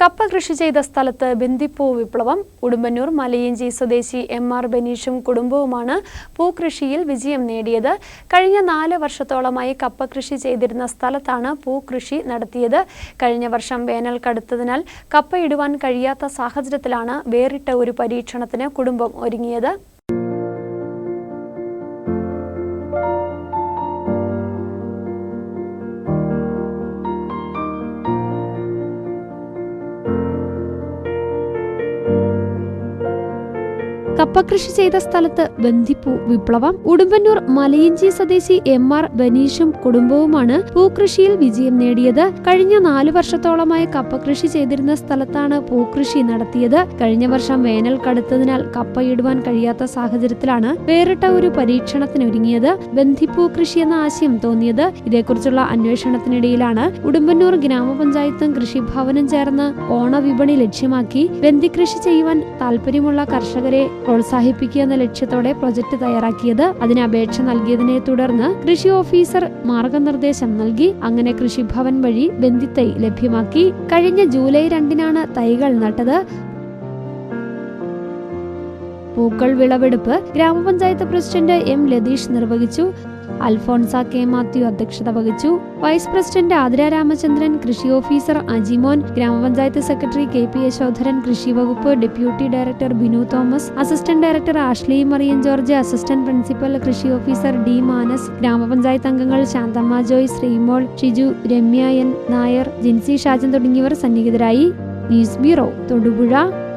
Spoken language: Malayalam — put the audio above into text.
കപ്പ കൃഷി ചെയ്ത സ്ഥലത്ത് ബന്ദിപ്പൂ വിപ്ലവം. ഉടുമ്പന്നൂർ മലയഞ്ചി സ്വദേശി എം ആർ ബനീഷും കുടുംബവുമാണ് പൂക്കൃഷിയിൽ വിജയം നേടിയത്. കഴിഞ്ഞ നാല് വർഷത്തോളമായി കപ്പ കൃഷി ചെയ്തിരുന്ന സ്ഥലത്താണ് പൂക്കൃഷി നടത്തിയത്. കഴിഞ്ഞ വർഷം വേനൽ കടുത്തതിനാൽ കപ്പയിടുവാൻ കഴിയാത്ത സാഹചര്യത്തിലാണ് വേറിട്ട ഒരു പരീക്ഷണത്തിന് കുടുംബം ഒരുങ്ങിയത്. കപ്പകൃഷി ചെയ്ത സ്ഥലത്ത് ബന്ദിപ്പൂ വിപ്ലവം ഉടുമ്പന്നൂർ മലയിഞ്ചി സ്വദേശി എം ആർ ബനീഷും കുടുംബവുമാണ് പൂക്കൃഷിയിൽ വിജയം നേടിയത്. കഴിഞ്ഞ നാലു വർഷത്തോളമായി കപ്പകൃഷി ചെയ്തിരുന്ന സ്ഥലത്താണ് പൂക്കൃഷി നടത്തിയത്. കഴിഞ്ഞ വർഷം വേനൽ കടുത്തതിനാൽ കപ്പയിടുവാൻ കഴിയാത്ത സാഹചര്യത്തിലാണ് വേറിട്ട ഒരു പരീക്ഷണത്തിനൊരുങ്ങിയത്. ബന്ധിപ്പൂ കൃഷി എന്ന ആശയം തോന്നിയത്. ഇതേക്കുറിച്ചുള്ള അന്വേഷണത്തിനിടയിലാണ് ഉടുമ്പന്നൂർ ഗ്രാമപഞ്ചായത്തും കൃഷിഭവനും ചേർന്ന് ഓണവിപണി ലക്ഷ്യമാക്കി ബന്ദികൃഷി ചെയ്യുവാൻ താല്പര്യമുള്ള കർഷകരെ പ്രോത്സാഹിപ്പിക്കുക എന്ന ലക്ഷ്യത്തോടെ പ്രൊജക്ട് തയ്യാറാക്കിയത്. അതിന് അപേക്ഷ നൽകിയതിനെ തുടർന്ന് കൃഷി ഓഫീസർ മാർഗനിർദ്ദേശം നൽകി. അങ്ങനെ കൃഷിഭവൻ വഴി ബന്ധിത്തൈ ലഭ്യമാക്കി. കഴിഞ്ഞ ജൂലൈ രണ്ടിനാണ് തൈകൾ നട്ടത്. പൂക്കൾ വിളവെടുപ്പ് ഗ്രാമപഞ്ചായത്ത് പ്രസിഡന്റ് എം ലതീഷ് നിർവഹിച്ചു. അൽഫോൺസ കെ മാത്യു അധ്യക്ഷത വഹിച്ചു. വൈസ് പ്രസിഡന്റ് ആതിര രാമചന്ദ്രൻ കൃഷി ഓഫീസർ അജിമോൻ ഗ്രാമപഞ്ചായത്ത് സെക്രട്ടറി കെ പി യശോധരൻ കൃഷി വകുപ്പ് deputy director Binu Thomas assistant director Ashley Marian George assistant principal കൃഷി ഓഫീസർ ഡി മാനസ് ഗ്രാമപഞ്ചായത്ത് അംഗങ്ങൾ ശാന്തമ്മ ജോയ് ശ്രീമോൾ ഷിജു രമ്യ എൻ നായർ ജിൻസി ഷാജൻ തുടങ്ങിയവർ സന്നിഹിതരായി. News bureau Thodupuzha.